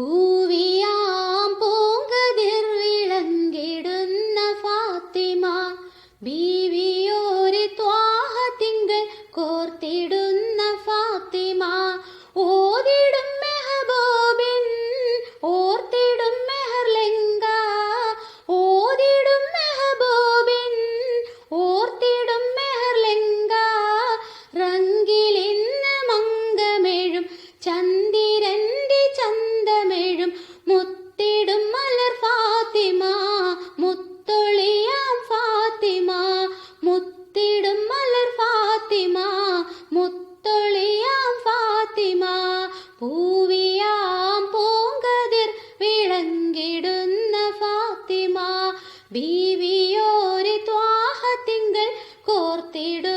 പൂവിയാം പൂങ്കതിർ വിളങ്കിടുന്ന ഫാത്തിമ ബീവിയോരി ത്വാഹ തിങ്കൾ കോർത്തിടുന്ന ഫാത്തിമ. ഓതിടും മെഹബൂബിൻ ഓർത്തിടും മെഹർലെങ്ക ഓതിടും മെഹബൂബിൻ ഓർത്തിടും മെഹർലെങ്ക റങ്കിലിന്ന് ചന്ദിരന്റെ ചന്തമെഴും മുത്തിടും മലർ ഫാത്തിമ മുത്തൊളിയാം ഫാത്തിമ. മുത്തിടും മലർ ഫാത്തിമ മുത്തൊളിയാം ഫാത്തിമ. പൂവിയാം പൂങ്കതിർ വിളങ്ങിടുന്ന ഫാത്തിമ. ബീവിയോരെ ത്വാഹത്തിങ്കൾ കോർത്തിടും